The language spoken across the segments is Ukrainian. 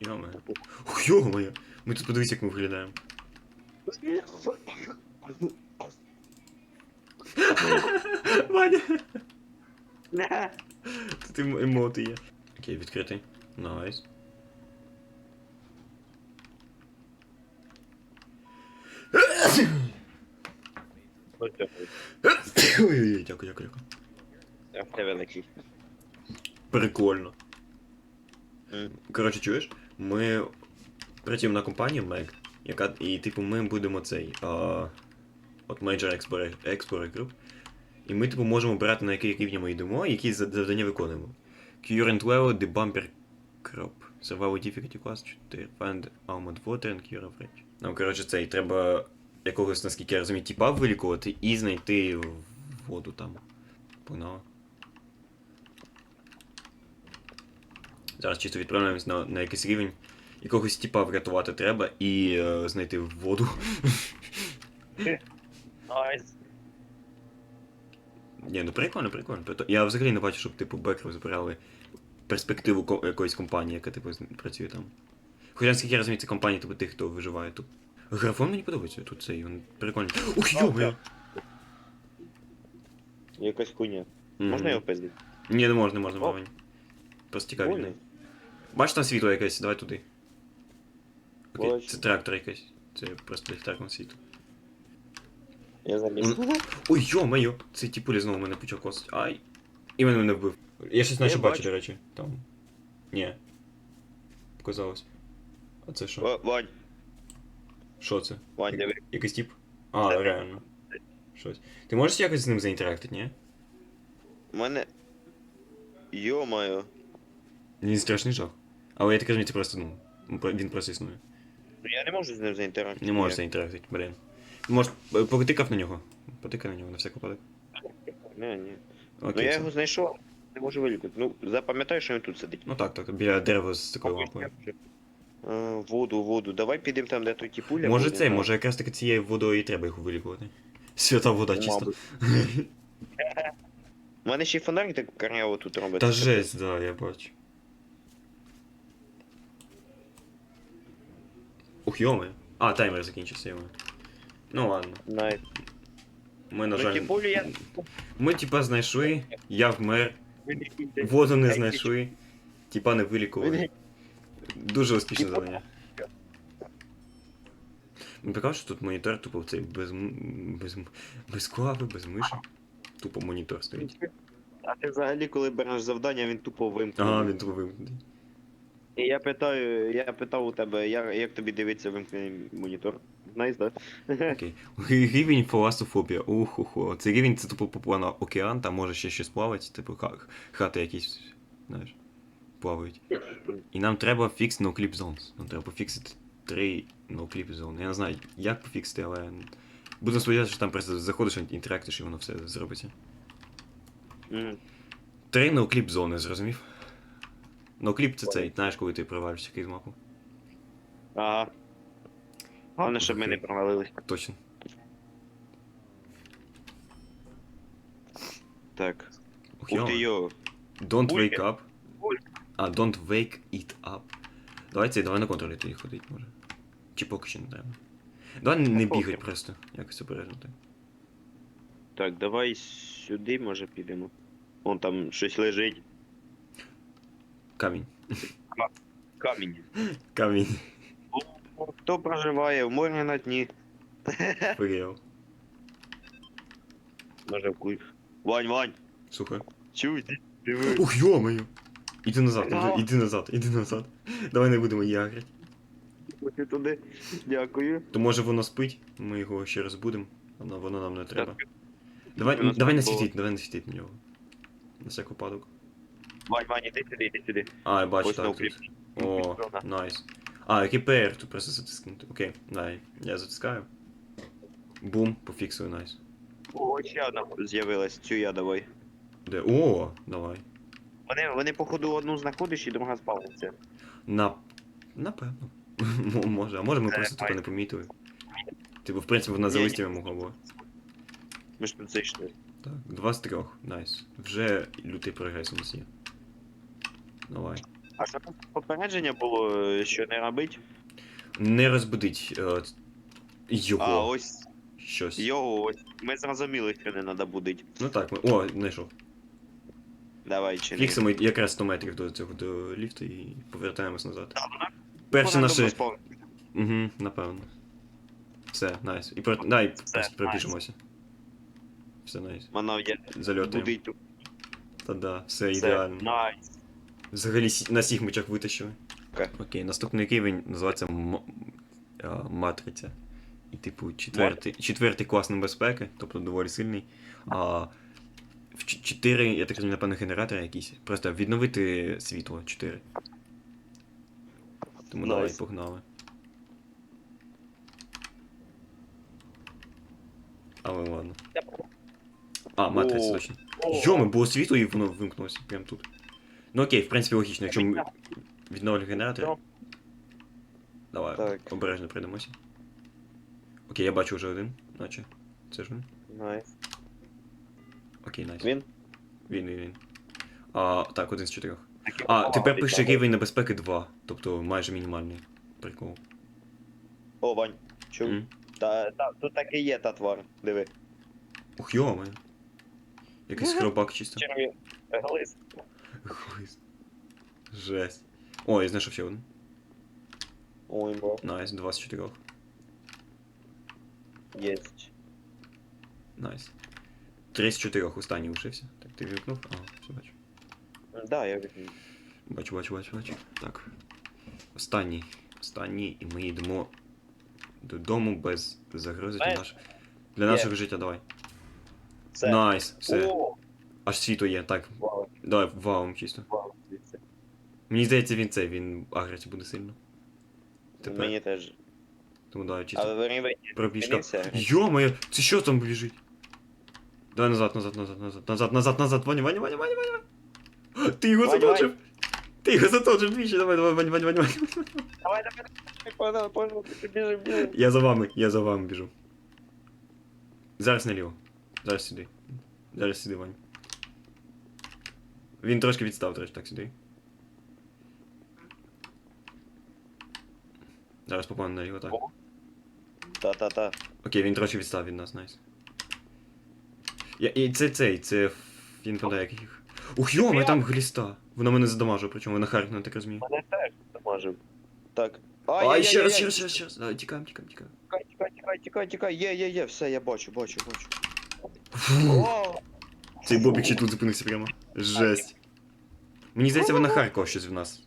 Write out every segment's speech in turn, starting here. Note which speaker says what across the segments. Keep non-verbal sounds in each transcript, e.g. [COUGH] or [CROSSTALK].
Speaker 1: Йоме. Ух, йоме. Ми тут подивись, як ми виглядаємо. Ваня! Тут емо- емоти є. Окей, відкритий. Найс. Ой-ой-ой, дякую, дякую, дякую.
Speaker 2: А в тебе великий.
Speaker 1: Прикольно.
Speaker 2: М.
Speaker 1: Коротше, чуєш? Ми працюємо на компанію Meg, яка. І типу ми будемо цей. А, от Major Explorer, Group. І ми, типу, можемо обирати, на який рівня ми йдемо, і які завдання виконуємо. Current level, the bumper crop. Survival difficulty class 4. Find armored water and cure of rage. Нам, коротше, цей, треба якогось, наскільки я розумію, тіпа вилікувати і знайти воду там. Погнали. Зараз чисто відправляємось на, на якийсь рівень. Якогось типа врятувати треба і е, знайти воду.
Speaker 2: Найс.
Speaker 1: Ні, ну прикольно, прикольно. Я взагалі не бачу, щоб типу бекеру збирали перспективу ко- якоїсь компанії, яка типу працює там. Хоча наскільки я розумію, це компанія типу тих, хто виживає тут. Графон мені подобається тут цей, він прикольний. Ух, йоме!
Speaker 2: Якась хуйня. Можна його пиздити?
Speaker 1: Ні, не можна, не можна,
Speaker 2: О.
Speaker 1: мабуть. Просто цікаві.
Speaker 2: Вольний?
Speaker 1: Бачиш там світло якесь, давай туди. Окей,
Speaker 2: Бачу.
Speaker 1: це трактор якийсь. Це просто ліхтар на світу.
Speaker 2: Я заліз.
Speaker 1: Ой, йо-моє, цей тіпулі знову мене почав косить. Ай. І він мене вбив. Я щось наче
Speaker 2: Я
Speaker 1: бачу,
Speaker 2: бачу.
Speaker 1: до речі. Там. Ні. Показалось. А це що?
Speaker 2: Ва- Вань,
Speaker 1: Що це?
Speaker 2: Вань, диви.
Speaker 1: Якийсь тип? А, реально. Щось. Ти можеш якось з ним заінтерактити, ні?
Speaker 2: У мене. Йо-моє.
Speaker 1: Він страшний жах. Але я так розумію, це просто, ну, він просто існує.
Speaker 2: Ну я не можу з ним заінтерактувати.
Speaker 1: Не можеш заінтерактити, блін. Може, е, потикав на нього. Потикай на нього на всяк випадок.
Speaker 2: Не, ні. Ну я
Speaker 1: це-
Speaker 2: його знайшов, не можу вилікувати. Ну, запам'ятай, що він тут сидить.
Speaker 1: Ну так, так, біля дерева з такою лапою.
Speaker 2: А, воду, воду. Давай підемо там, де той тіпуля.
Speaker 1: Може
Speaker 2: буде,
Speaker 1: цей, може якраз таки цією водою і треба їх вилікувати. Свята вода
Speaker 2: Ну,
Speaker 1: чисто.
Speaker 2: мабуть. [LAUGHS] У мене ще й фонарик так карняво тут робить.
Speaker 1: Та жесть, да, я бачу. Ух, йоми. А, таймер закінчився, йоми. Ну ладно.
Speaker 2: Най...
Speaker 1: Ми, на
Speaker 2: Ну,
Speaker 1: жаль.
Speaker 2: я...
Speaker 1: Ми типа знайшли, я вмер, воду не знайшли, типа не вилікували. Дуже успішне завдання. Мені прикольно, що тут монітор тупо цей без, м- без, м- без клави, без миші. Тупо монітор стоїть.
Speaker 2: А ти взагалі, коли береш завдання, він тупо вимкнений.
Speaker 1: Ага, він тупо вимкнутий.
Speaker 2: Я питаю, я питав у тебе, як, як тобі дивиться вимкнений монітор? Найс, да?
Speaker 1: Окей. Рівень фаласофобія. Уху-ху. Це рівень це тупо попла на океан, там може ще щось плавати, типу ха- хати якісь, знаєш, плавають. І нам треба фікс ноукліп zones. Нам треба пофіксити три ноукліп зони. Я не знаю, як пофіксити, але. Буду сподіватися, що там просто заходиш, інтерактиш і воно все зробиться.
Speaker 2: Мгм.
Speaker 1: Три ноукліп зони, зрозумів? Ноукліп це цей, знаєш, коли ти провалюєшся якийсь мапу.
Speaker 2: Ага. Головне, щоб ми не провалились.
Speaker 1: Точно.
Speaker 2: Так.
Speaker 1: Ух,
Speaker 2: Ух ти
Speaker 1: йо.
Speaker 2: йо.
Speaker 1: Don't
Speaker 2: Бульки.
Speaker 1: wake up.
Speaker 2: Бульки.
Speaker 1: А, don't wake it up. Давай цей, давай на контролі тоді ходить, може. Чи поки що не треба. Давай не, не бігать просто, якось обережно так.
Speaker 2: Так, давай сюди, може, підемо. Вон там щось лежить.
Speaker 1: Камінь.
Speaker 2: Камінь.
Speaker 1: Камінь.
Speaker 2: Хто проживає в морі на дні?
Speaker 1: Виграв.
Speaker 2: Може в куль. Вань, Вань,
Speaker 1: Слухай.
Speaker 2: чуй, диви.
Speaker 1: Ух, йо-моє! Іди назад, іди, іди назад, іди назад. Давай не будемо її агрити.
Speaker 2: Туди. Дякую.
Speaker 1: То може воно спить, ми його ще раз будемо, воно, воно нам не треба. Давай, давай не світіть, давай не світіть на нього. На всяк випадок.
Speaker 2: Вань, Вань, іди сюди, іди сюди.
Speaker 1: А, я бачу,
Speaker 2: Ось
Speaker 1: так.
Speaker 2: ноукліп.
Speaker 1: Тут. О,
Speaker 2: Зона.
Speaker 1: найс. А, який PR, тут просто затискнути. Окей, дай, я затискаю. Бум, пофіксую, найс.
Speaker 2: О, ще одна з'явилась, цю я давай.
Speaker 1: Де? О, давай.
Speaker 2: Вони, вони походу одну знаходиш і друга спавниться.
Speaker 1: На... Напевно. [LAUGHS] М- може, а може ми
Speaker 2: Це
Speaker 1: просто тупо не помітили. Типу, в принципі, вона за
Speaker 2: Ні, ні.
Speaker 1: листями могла була.
Speaker 2: Ми ж тут зайшли.
Speaker 1: Так, два з трьох, найс. Вже лютий прогрес у нас є. Давай.
Speaker 2: А що там попередження було, е, що не робить?
Speaker 1: Не розбудить е, його
Speaker 2: А, ось
Speaker 1: щось.
Speaker 2: його, ось. Ми зрозуміли, що не треба будити.
Speaker 1: Ну так, ми... О, знайшов.
Speaker 2: Давай чи.
Speaker 1: Фіксимо якраз 100 метрів до цього до ліфту і повертаємось назад. Перші наші. Угу, напевно. Все, найс. І про... дай просто пробіжимося. Все найс.
Speaker 2: Вона є
Speaker 1: Зальотуємо.
Speaker 2: будить.
Speaker 1: Та да, все
Speaker 2: Все,
Speaker 1: ідеально.
Speaker 2: Найс.
Speaker 1: Взагалі сі- на всіх мечах витащили.
Speaker 2: Окей.
Speaker 1: Окей, наступний рівень називається м- а, матриця. І, типу, четвертий, четвертий клас небезпеки, тобто доволі сильний. А в ч- чотири, я так розумію, напевно, генератори якісь. Просто відновити світло 4. Тому давай, погнали. Але ладно. А, матриця
Speaker 2: О.
Speaker 1: точно. Йоми, було світло і воно вимкнулося прямо тут. Ну окей, в принципі, логічно, якщо ми відновлюємо генератор. Давай,
Speaker 2: Так.
Speaker 1: обережно прийдемося. Окей, я бачу вже один, наче. Це ж він.
Speaker 2: Найс.
Speaker 1: Окей, найс.
Speaker 2: Він?
Speaker 1: Він, він, він. А, так, один з чотирьох. А, тепер пише рівень небезпеки 2, тобто майже мінімальний. Прикол.
Speaker 2: О, Вань, чув.
Speaker 1: М?
Speaker 2: Та, та, тут так і є та твар. Диви.
Speaker 1: Ух, йоме. Якийсь [LAUGHS] хробак чисто.
Speaker 2: Черві. Глист.
Speaker 1: Хуй. Жесть. О, я знайшов ще один.
Speaker 2: Ой, бо.
Speaker 1: Найс, два з чотирьох.
Speaker 2: Єсть.
Speaker 1: Найс. Три з чотирьох останній лишився. Так, ти вікнув? Ага, все бачу.
Speaker 2: Да, я візьму.
Speaker 1: Бачу, бачу, бачу, бачу. Так. Останній. Останній, і ми йдемо додому без загрози для,
Speaker 2: Знаєш,
Speaker 1: наш... для
Speaker 2: є.
Speaker 1: нашого життя. Давай.
Speaker 2: Все.
Speaker 1: Найс, все.
Speaker 2: О,
Speaker 1: Аж світло є. Так,
Speaker 2: вау,
Speaker 1: давай валом чисто.
Speaker 2: вау, звідси.
Speaker 1: Мені здається, він цей, він агриться буде сильно. Тепер.
Speaker 2: Мені теж.
Speaker 1: Тому давай чисто.
Speaker 2: Але рівень
Speaker 1: Пробіжка.
Speaker 2: змінився.
Speaker 1: Йо-моє, це що там біжить? Давай назад, назад, назад, назад, назад, назад, назад, Ваня, Ваня, Ваня, Ваня, Ваня. [GASPS] Ти його
Speaker 2: Вань,
Speaker 1: заточив. Ти його заточив двічі, давай, давай, Ваня, Ваня, Ваня, Ваня.
Speaker 2: Давай, давай, давай, понял, понял, біжи, біжи.
Speaker 1: Я за вами, я за вами біжу. Зараз наліво. Зараз сюди. Зараз сюди, Вань. Він трошки відстав, трошки так сюди. Зараз попану наліво, так.
Speaker 2: Та-та-та.
Speaker 1: Окей, він трохи відстав від нас, найс. Я, і це цей, це. Я не пам'ятаю, як їх. Ух, йома, там гліста. Вона мене задамажила, причому вона харкнула, так розумію.
Speaker 2: Мене теж може. Так.
Speaker 1: Ай, ще раз, ще раз, ще раз, ще раз. Давай, тікаємо, тікаємо, тікаємо.
Speaker 2: Тікай, тікай, тікай, тікай, тікай. Є, є, є, все, я бачу, бачу, бачу.
Speaker 1: Фу,
Speaker 2: О!
Speaker 1: цей бобік ще тут зупинився прямо. Жесть. Мені здається, вона харкала щось в нас.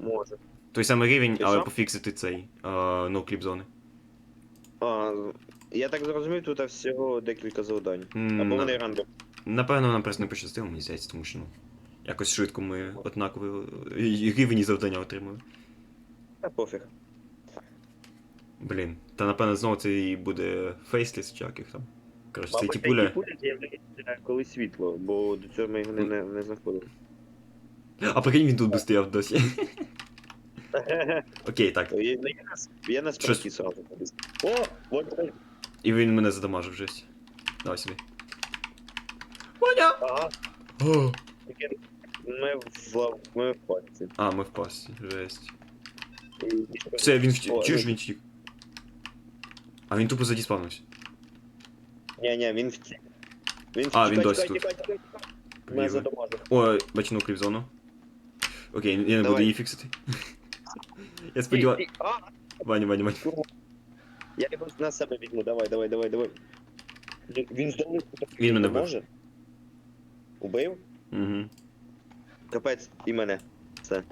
Speaker 2: Може.
Speaker 1: Той самий рівень,
Speaker 2: Ти
Speaker 1: але
Speaker 2: що?
Speaker 1: пофіксити цей ноукліп зони.
Speaker 2: А, я так зрозумів, тут всього декілька завдань.
Speaker 1: М,
Speaker 2: Або
Speaker 1: на-
Speaker 2: вони рандом.
Speaker 1: Напевно, нам просто не пощастило, мені здається, тому що ну. Якось швидко ми однакові е, рівні завдання отримали.
Speaker 2: Та пофіг.
Speaker 1: Блін. Та напевно знову це і буде фейсліс чи яких там. Коротше, це ті
Speaker 2: такі
Speaker 1: пуля.
Speaker 2: з'являються, коли світло, бо до цього ми його не, не, не знаходили.
Speaker 1: А прикинь, він тут би стояв досі. [LAUGHS] Окей, так.
Speaker 2: Я, я, нас- я на
Speaker 1: Щось-
Speaker 2: справки. О, вот. ой.
Speaker 1: І він мене задамажив жесть. Давай сюди. Ваня!
Speaker 2: Ага,
Speaker 1: О!
Speaker 2: таке. Ми в, ми в пальці.
Speaker 1: А, ми в пасті, жесть. Все, він втік. Чуєш,
Speaker 2: ну,
Speaker 1: він втік? А він тупо задіспавнився.
Speaker 2: Ні, ні, він втік. Він
Speaker 1: А, він досі тут.
Speaker 2: Мене
Speaker 1: Лівий.
Speaker 2: задамажив.
Speaker 1: О, бачу кліп зону. Окей, я не буду
Speaker 2: Давай.
Speaker 1: її фіксити. [LAUGHS] Я сподіваюся.
Speaker 2: Ті- ті- А,
Speaker 1: Ваня, Ваня, Ваня.
Speaker 2: я його на себе візьму, давай, давай, давай, давай. Він- Він так
Speaker 1: Він мене
Speaker 2: не
Speaker 1: бив.
Speaker 2: може. Убив?
Speaker 1: Угу.
Speaker 2: Капець, і мене. Все.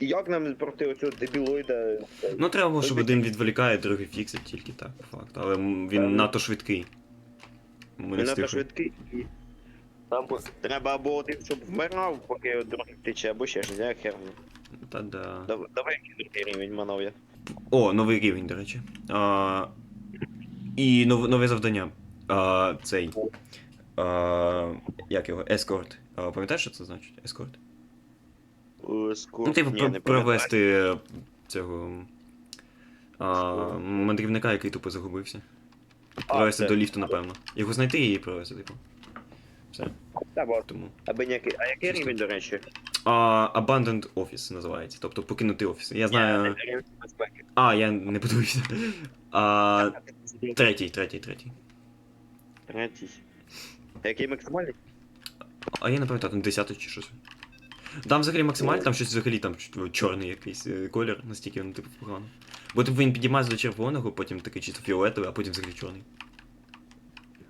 Speaker 2: І як нам проти оцього дебілоїда?
Speaker 1: Ну треба було, щоб один відволікає, другий фіксить тільки так, по факту. Але м, він
Speaker 2: Ем.
Speaker 1: надто швидкий. Ми не
Speaker 2: Він надто
Speaker 1: встигли.
Speaker 2: швидкий. і Там треба або один, щоб вмирав, поки другий втече, або ще щось, я херну.
Speaker 1: Та да.
Speaker 2: Дав- Давай другий рівень манав я.
Speaker 1: О, новий рівень, до речі. А, і нов, нове завдання. А, цей. А, як його? Ескорт. А, пам'ятаєш, що це значить? Ескорт?
Speaker 2: Е, Скоро.
Speaker 1: Ну, типу,
Speaker 2: не
Speaker 1: провести цього. А, мандрівника, який тупо загубився. Провести до ліфту, напевно. Його знайти і провести, типу.
Speaker 2: Та бо.
Speaker 1: Тому.
Speaker 2: Аби ніякий. А який
Speaker 1: Чисто.
Speaker 2: рівень, до речі?
Speaker 1: А, Abandoned Office називається. Тобто покинутий офіс. Я знаю.
Speaker 2: Ні, рівень безпеки.
Speaker 1: А, я не подивився. А, третій, третій, третій.
Speaker 2: Третій. А який максимальний?
Speaker 1: А я не пам'ятаю, там 10 чи щось. Там взагалі максимально, там щось взагалі там чорний якийсь е, колір, настільки він типу погано. Бо типу він підіймається до червоного, потім такий чисто фіолетовий, а потім взагалі чорний.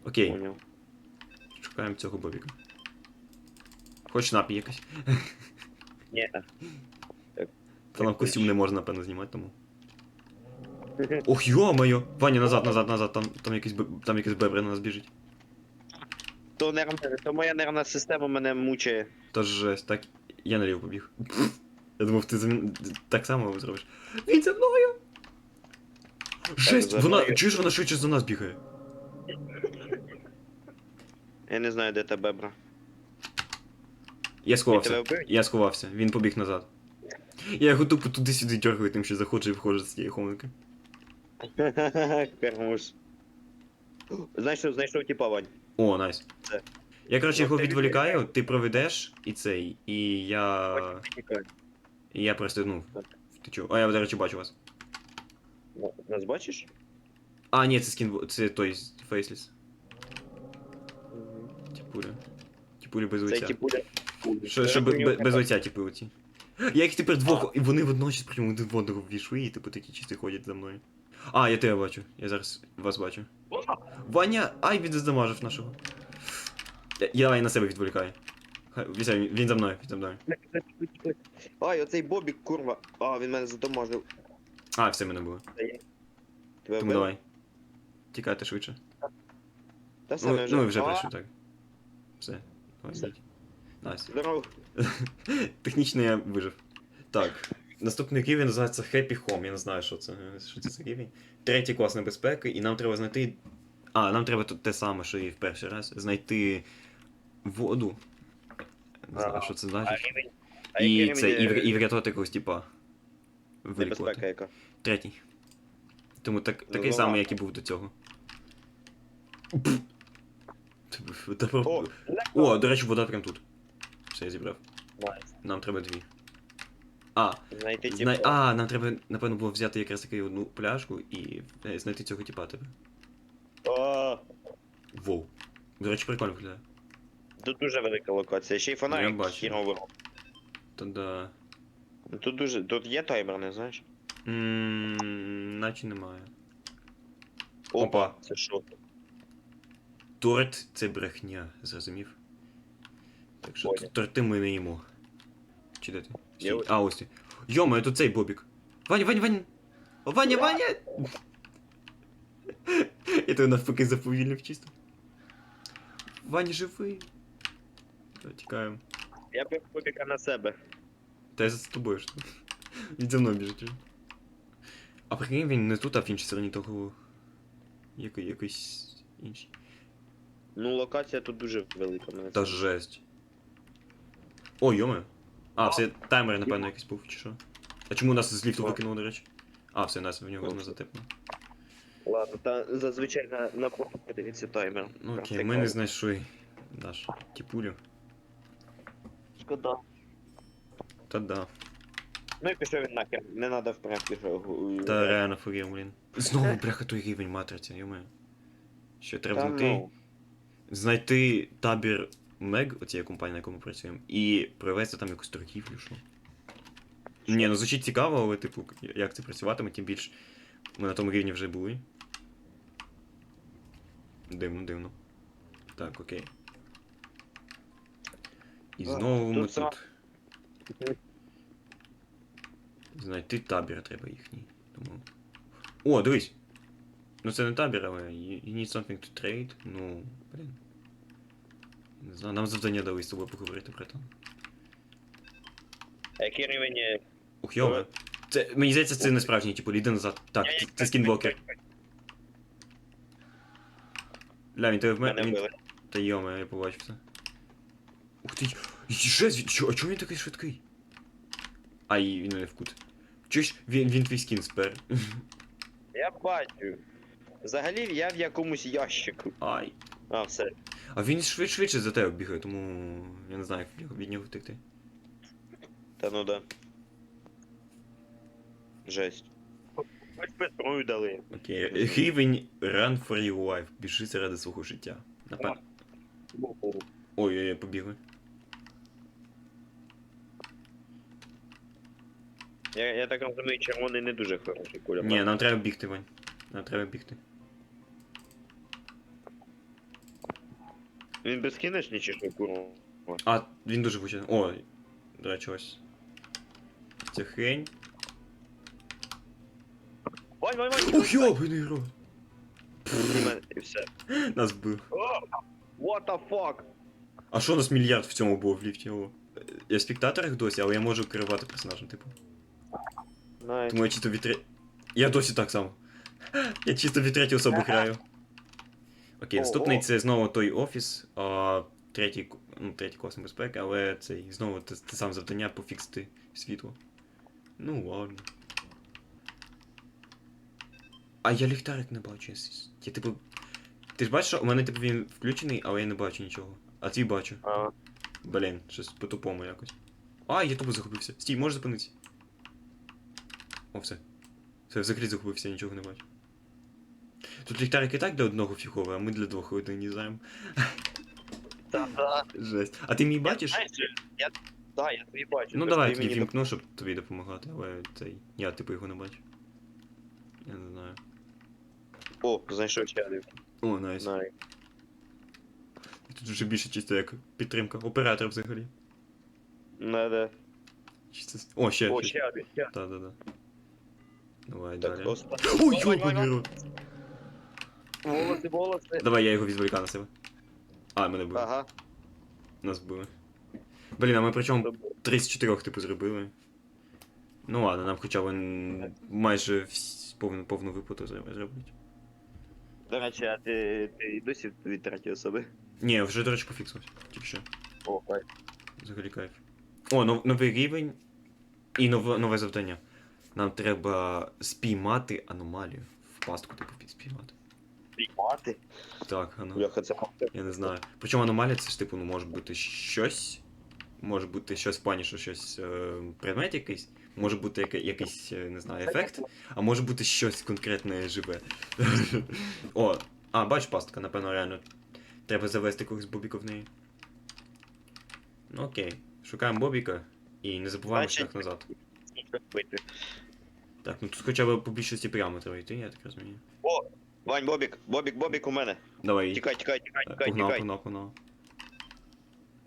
Speaker 1: Окей,
Speaker 2: Поняв.
Speaker 1: шукаємо цього бобіка. Хоч напій якось.
Speaker 2: Ні.
Speaker 1: Та нам костюм не можна, напевно, знімати, тому. [LAUGHS] Ох, йо-моє! Ваня, назад, назад, назад, там, там якийсь там якийсь бебре на нас біжить.
Speaker 2: То, нервна, то моя нервна система мене мучає.
Speaker 1: Та жесть, так. Я наліво побіг. [LAUGHS] Я думав, ти за так само зробиш. Він за мною! Жесть,
Speaker 2: за
Speaker 1: вона.
Speaker 2: мною.
Speaker 1: Чуєш, вона швидше за нас бігає.
Speaker 2: Я не знаю, де та бебра.
Speaker 1: Я сховався.
Speaker 2: тебе вбив?
Speaker 1: Я сховався, він побіг назад. Я його тупо туди-сюди дергаю, тим що заходжу і виходжу з цієї хомики.
Speaker 2: Кермуш. Знайшов, знайшов типа Вань.
Speaker 1: О, найс.
Speaker 2: Це.
Speaker 1: Я, коротше,
Speaker 2: Ну,
Speaker 1: його
Speaker 2: ти
Speaker 1: відволікаю, ти проведеш і цей, і я.
Speaker 2: Потім тікай.
Speaker 1: І я просто, ну, втечу. А я, до речі, бачу вас.
Speaker 2: Ну, Нас бачиш?
Speaker 1: А, ні, це скін, це той фейсліс. Тіпуля. Тіпуля без
Speaker 2: Це
Speaker 1: лиця. Що, що бе- бе- без лиця, типу, оці. Я їх тепер двох, і вони водночас прямо один в одного ввійшли, і типу такі чисті ходять за мною. А, я тебе бачу. Я зараз вас бачу. Ваня, ай, він здамажив нашого. Я, я на себе відволікаю. Хай- він, він за мною, він за мною.
Speaker 2: Ай, оцей Бобік, курва. А, він мене задомажив.
Speaker 1: А, все мене було.
Speaker 2: Тебе
Speaker 1: Тому давай. Тікайте швидше.
Speaker 2: Та все,
Speaker 1: Ну,
Speaker 2: ми вже.
Speaker 1: ну і вже прийшли, так. Все. Давай,
Speaker 2: Все.
Speaker 1: йдіть. Найс.
Speaker 2: Здорово. [LAUGHS]
Speaker 1: Технічно я вижив. Так. Наступний рівень називається Happy Home. Я не знаю, що це. Що це за рівень. Третій клас небезпеки, і нам треба знайти. А, нам треба тут те саме, що і в перший раз. Знайти воду. Не знаю, що це значить.
Speaker 2: А
Speaker 1: І, це, і,
Speaker 2: е,
Speaker 1: вр- і врятувати якогось типа.
Speaker 2: Небезпека
Speaker 1: Вилікувати.
Speaker 2: яка.
Speaker 1: Третій. Тому так, такий
Speaker 2: Ну,
Speaker 1: самий, як і був до цього. Та про-
Speaker 2: О,
Speaker 1: О, до речі, вода прям тут. Все, я зібрав.
Speaker 2: Найс.
Speaker 1: Нам треба дві. А,
Speaker 2: Знайти
Speaker 1: зна...
Speaker 2: типа.
Speaker 1: а, нам треба, напевно, було взяти якраз таки одну пляшку і е, знайти цього типа тебе.
Speaker 2: О,
Speaker 1: Воу. До речі, прикольно виглядає.
Speaker 2: Тут дуже велика локація. Ще й
Speaker 1: Я
Speaker 2: фонарик
Speaker 1: бачу.
Speaker 2: хіровий.
Speaker 1: Та да.
Speaker 2: Тут дуже. Тут є таймер, не знаєш?
Speaker 1: Ммм, наче немає.
Speaker 2: Опа.
Speaker 1: Опа.
Speaker 2: Це що?
Speaker 1: Торт це брехня, зрозумів? Так що
Speaker 2: Понял.
Speaker 1: т- торти ми не їмо. Чи де ти?
Speaker 2: Я
Speaker 1: Стій.
Speaker 2: ось.
Speaker 1: А, ось ти. Йома, тут цей бобік. Ваня, Ваня, Ваня! О, Ваня, Ваня! Я тебе навпаки заповільнив чисто. Ваня живий. Та, Тікаємо.
Speaker 2: Я б побіка на себе.
Speaker 1: Та я за тобою ж. Він за мною біжить. А прикинь, він не тут, а в іншій стороні того. Який, якийсь інший.
Speaker 2: Ну, локація тут дуже велика. Мене
Speaker 1: Та
Speaker 2: це-
Speaker 1: жесть. О, йоме. А, все, таймер, напевно, якийсь був, чи що? А чому нас з ліфту викинуло, до речі? А, все, нас в нього не затепло.
Speaker 2: Ладно, та зазвичай на, на профі подивіться таймер.
Speaker 1: Ну окей, ми не знайшли наш тіпулю.
Speaker 2: Шкода.
Speaker 1: Та да.
Speaker 2: Ну і пішов він нахер, не треба вперед пішов.
Speaker 1: Та реально фурів, блін. Знову, бляха, той рівень матриці, йоме. Що треба
Speaker 2: Та
Speaker 1: знайти?
Speaker 2: ну.
Speaker 1: Знайти табір Мег, оцієї компанії, на якому працюємо, і провести там якусь торгівлю, що. Ні, ну звучить цікаво, але типу, як це працюватиме, тим більш ми на тому рівні вже були. Дивно, дивно. Так, окей. І знову ми
Speaker 2: тут.
Speaker 1: Знайти табір треба їхній. Тому. О, дивись! Ну це не табір, але you need something to trade. Ну, блін. Не знаю, нам завдання дали з тобою поговорити про це.
Speaker 2: А який рівень?
Speaker 1: Ух, йоме. Це, мені здається, це не справжній, типу, іди назад. Так, це, це скінблокер. Ля, він тебе в
Speaker 2: Мене
Speaker 1: мене. Він...
Speaker 2: вбили.
Speaker 1: Та йоме, я побачив це. Ух ти. Жесть, чо, а чому він такий швидкий? Ай, він мене вкут. Чуєш, він, він твій скін спер.
Speaker 2: Я бачу. Взагалі я в якомусь ящику.
Speaker 1: Ай.
Speaker 2: А, все.
Speaker 1: А він швидше швидше за тебе бігає, тому я не знаю, як від нього- втекти.
Speaker 2: Та ну да. Жесть. Хоч зброю дали.
Speaker 1: Окей. Рівень Run for your life. Біжи заради свого життя. Напевно. Ой-ой-ой, побігли.
Speaker 2: Я, я так розумію, червоний не дуже хороший куля.
Speaker 1: Ні, нам треба бігти, Вань. Нам треба бігти.
Speaker 2: Він безкінечний чи що курва?
Speaker 1: А, він дуже влучає. О, до речі, ось. Хрень.
Speaker 2: Вань, вань, вань!
Speaker 1: Ох, йобаний рот.
Speaker 2: І все.
Speaker 1: Нас бив.
Speaker 2: О! What the fuck?
Speaker 1: А що у нас мільярд в цьому було в ліфті? О. Я в спектаторах досі, але я можу керувати персонажем, типу.
Speaker 2: Найс.
Speaker 1: Тому я чисто від тре- Я досі так само. Я чисто від третьої особи граю. Окей, наступний це знову той офіс, а, третій, ну, третій клас небезпеки, але це знову те, те саме завдання пофіксити світло. Ну ладно. А я ліхтарик не бачу. я Я типу. Ти ж бачиш, що у мене типу він включений, але я не бачу нічого. А твій бачу.
Speaker 2: А,
Speaker 1: Блін, щось по-тупому якось. А, я тупо захопився. Стій, можеш зупинитися? О, все. Все, взагалі захопився, нічого не бачу. Тут ліхтарик і так для одного фіговий, а ми для двох один знаємо.
Speaker 2: та, та.
Speaker 1: Жесть. А ти мій бачиш?
Speaker 2: Знаєш, я, да, я тобі бачу.
Speaker 1: Ну давай я тоді
Speaker 2: мені
Speaker 1: вімкну, щоб тобі допомагати, але цей. Я типу його не бачу. Я не знаю.
Speaker 2: О, знайшов один.
Speaker 1: О, найс.
Speaker 2: Знаю.
Speaker 1: Тут вже більше чисто як підтримка. Оператор взагалі.
Speaker 2: Надо.
Speaker 1: Чисто. с- О, ще.
Speaker 2: О, ще один, ще.
Speaker 1: Та, да, да. Давай
Speaker 2: Так,
Speaker 1: далі. Ой,
Speaker 2: Давай, давай,
Speaker 1: йобаний
Speaker 2: давай.
Speaker 1: рот.
Speaker 2: Волоси, волоси.
Speaker 1: Давай я його відволіка на себе. А, мене били.
Speaker 2: Ага.
Speaker 1: Нас били. Блін, а ми причому 34 типу зробили. Ну ладно, нам хоча б н- майже вс- повну, повну виплату зро- зробити.
Speaker 2: До речі, а ти, ти і досі від третьої особи?
Speaker 1: Ні, вже, до речі, пофіксилось. Тільки що.
Speaker 2: О, кайф.
Speaker 1: Взагалі кайф. О, нов, новий рівень і нове, нове завдання. Нам треба спіймати аномалію. В пастку, типу, під- спіймати.
Speaker 2: Приймати?
Speaker 1: Так, ано.
Speaker 2: Бляха, це
Speaker 1: Я не знаю. Причому аномалія це ж типу, ну може бути щось. Може бути щось в плані, що щось е, предмет якийсь, може бути яке- якийсь, е, не знаю, ефект, а може бути щось конкретне живе. [LAUGHS] О, а, бач пастка, напевно, реально. Треба завести когось Бобіка в неї. Ну окей. Шукаємо Бобіка і не забуваємо шлях назад.
Speaker 2: Вийти.
Speaker 1: Так, ну тут хоча б по більшості прямо треба йти, я так розумію.
Speaker 2: Вань, Бобік, Бобік, Бобік у мене.
Speaker 1: Давай.
Speaker 2: Тікай, тікай, тікай,
Speaker 1: Так,
Speaker 2: тікай,
Speaker 1: Погнав,
Speaker 2: тікай.
Speaker 1: погнав, погнав.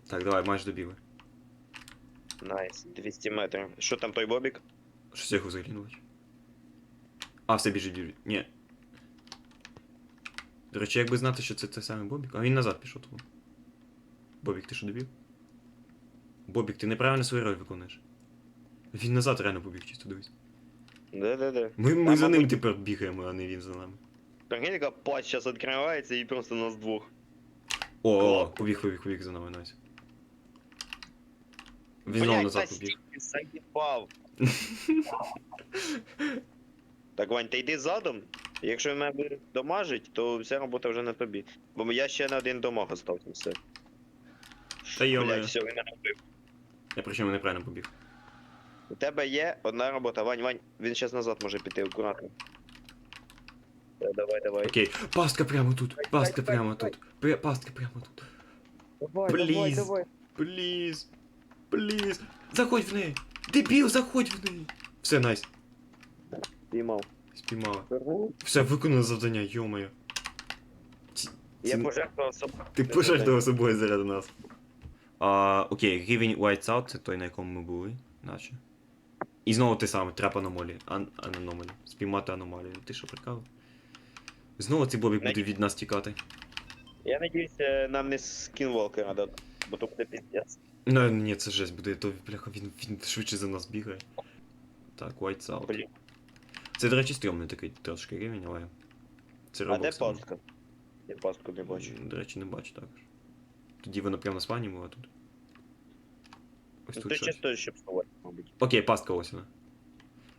Speaker 1: Так, давай, майже добігли.
Speaker 2: Найс, 200 метрів. Що там той Бобік?
Speaker 1: Щось я його взагалі. А, все біжить, біжить. Ні. До речі, якби знати, що це той самий Бобік. А він назад пішов тому. Бобік, ти що добіг? Бобік, ти неправильно свою роль виконуєш. Він назад реально побіг, чисто дивись.
Speaker 2: Да-да-да.
Speaker 1: Ми, ми за ним
Speaker 2: мабуть-
Speaker 1: тепер бігаємо, а не він за нами.
Speaker 2: Прикинь, яка пасть зараз відкривається і просто нас двох.
Speaker 1: О,
Speaker 2: Клас.
Speaker 1: побіг, побіг, побіг за нами, Найс. Він знову назад побіг.
Speaker 2: заїбав. [LAUGHS] так, Вань, ти йди задом. Якщо мене буде домажить, то вся робота вже на тобі. Бо я ще на один домах остався, все.
Speaker 1: Та йо-моє.
Speaker 2: Блядь, все, він вбив.
Speaker 1: Я причому неправильно побіг.
Speaker 2: У тебе є одна робота, Вань, Вань, він зараз назад може піти акуратно. Давай, давай.
Speaker 1: Окей. Пастка прямо тут. Пастка
Speaker 2: давай,
Speaker 1: прямо
Speaker 2: давай.
Speaker 1: тут. Пре- Пастка прямо тут.
Speaker 2: Давай,
Speaker 1: Please.
Speaker 2: давай, давай.
Speaker 1: Пліз. Пліз. Заходь в неї. Дебіл, заходь в неї. Все, найс.
Speaker 2: Піймав.
Speaker 1: Спіймала. Все, виконано завдання, йомаю.
Speaker 2: Я
Speaker 1: Це-
Speaker 2: пожертвував собою.
Speaker 1: Ти пожертвував собою заради нас. А, окей, рівень Whites Out, це той, на якому ми були, наче. І знову те саме, трап аномалії. Ан аномалі. Спіймати аномалію. Ти що прикалив? Знову цей бобік буде від нас тікати.
Speaker 2: Я надіюся, нам не скінволкера дадуть, бо то буде піздець.
Speaker 1: Ну, ні, це жесть буде, то бляха, він, він швидше за нас бігає. Так, Whites Out.
Speaker 2: Блін.
Speaker 1: Це, до речі, стрьомний такий трошки рівень, але. Це
Speaker 2: А де пастка? Я пастку не бачу.
Speaker 1: До речі, не бачу також. Тоді воно прямо на спані було, а тут. Ось
Speaker 2: Ну,
Speaker 1: тут
Speaker 2: Ти
Speaker 1: щось.
Speaker 2: чисто, щоб сховати, мабуть.
Speaker 1: Окей, пастка ось вона.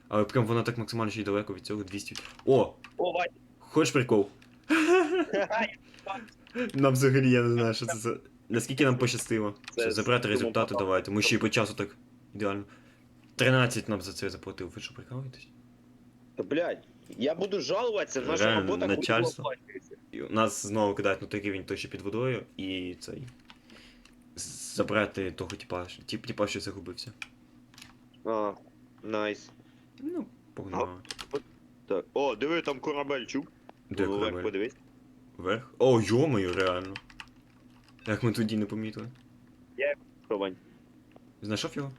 Speaker 1: Але прям вона так максимально ще й далеко від цього 200. О!
Speaker 2: О, Вань!
Speaker 1: Хочеш прикол? Нам взагалі я не знаю, що це за. Наскільки нам пощастило.
Speaker 2: Це
Speaker 1: Все, забрати результати давайте. Ми ще й по часу так ідеально. 13 нам за це заплатив. Ви що прикалуєтесь?
Speaker 2: Та блядь, я буду жалуватися, наша
Speaker 1: Реально,
Speaker 2: робота
Speaker 1: начальство.
Speaker 2: оплачується.
Speaker 1: І нас знову кидають на той рівень, той, що під водою, і цей. з- Забрати того типа, що- тип, типа, що загубився.
Speaker 2: А, найс.
Speaker 1: Ну, погнали.
Speaker 2: Так. О, диви, там корабель чув.
Speaker 1: Де
Speaker 2: Вверх
Speaker 1: корабель?
Speaker 2: подивись.
Speaker 1: Вверх? О, йомою, реально. Як ми тоді не помітили.
Speaker 2: Ховань.
Speaker 1: Знайшов його?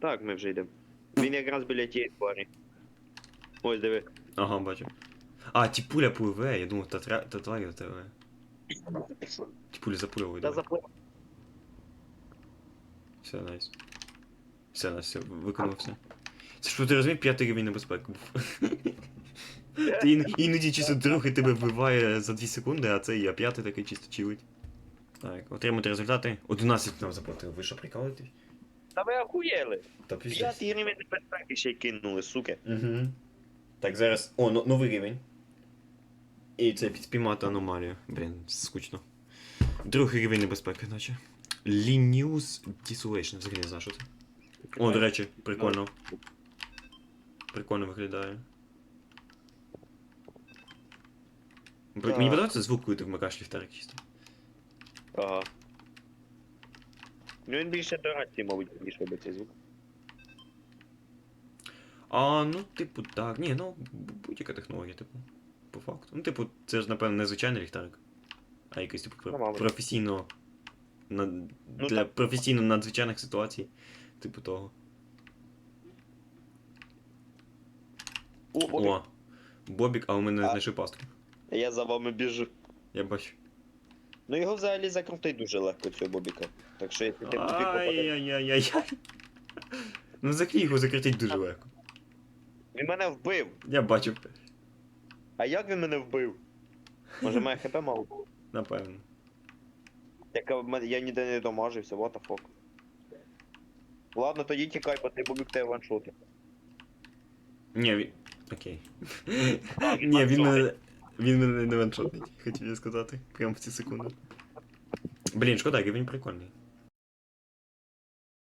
Speaker 2: Так, ми вже йдемо. Він якраз біля тієї тварі. Ось диви.
Speaker 1: Ага, бачу. А, ті пуля пливе, я думав, та, тра... та тварь тебе. Ті пулі запливають.
Speaker 2: Та
Speaker 1: давай.
Speaker 2: заплив.
Speaker 1: Все, найс. Все, найс, все, виконав все. Це що ти розумієш, п'ятий рівень небезпеки був. [LAUGHS] Ти ін- іноді чисто другий тебе вбиває за 2 секунди, а цей, а п'ятий такий чисто чилить. Так, отримати результати. 11 нам заплатили. Ви що прикалуєтесь?
Speaker 2: Та ви охуєли.
Speaker 1: Та піздець.
Speaker 2: П'ятий рівень небезпеки ще й кинули, суки.
Speaker 1: Угу. Так, зараз. О, но- новий рівень. І це спіймати аномалію. Блін, скучно. Другий рівень небезпеки, наче. Linus Desolation, взагалі не знаю, що це. О, до речі, прикольно. Прикольно виглядає. Мені
Speaker 2: Так.
Speaker 1: подобається звук, коли ти вмикаєш ліхтарик чисто.
Speaker 2: Ага. Ну він більше до рації, мабуть, ніж робить цей звук.
Speaker 1: А, ну, типу, так. Ні, ну, будь-яка технологія, типу. По факту. Ну, типу, це ж, напевно, не звичайний ліхтарик. А якийсь, типу, про-
Speaker 2: Ну, мабуть.
Speaker 1: професійно. На... для
Speaker 2: так.
Speaker 1: професійно надзвичайних ситуацій. Типу того.
Speaker 2: О, Бобік,
Speaker 1: О! Бобік, а у мене
Speaker 2: А.
Speaker 1: знайшли пастку.
Speaker 2: Я за вами біжу.
Speaker 1: Я бачу.
Speaker 2: Ну його взагалі закрутить дуже легко, цього Бобіка. Так що якщо ти Бобік попадеш...
Speaker 1: Ай-яй-яй-яй. Ну, взагалі його закрутить дуже легко.
Speaker 2: Він мене вбив.
Speaker 1: Я бачив,
Speaker 2: А як він мене вбив? Може має хп мало
Speaker 1: напевно.
Speaker 2: В мене- я ніде не домажився, what the fuck. Ладно, тоді тікай, бо ти Бобік тебе ваншоти.
Speaker 1: Ні, він. Окей. Ні, він мене. Він мене не ваншотить, хотів я сказати. Прямо в ці секунди. Блін, шкода, він прикольний.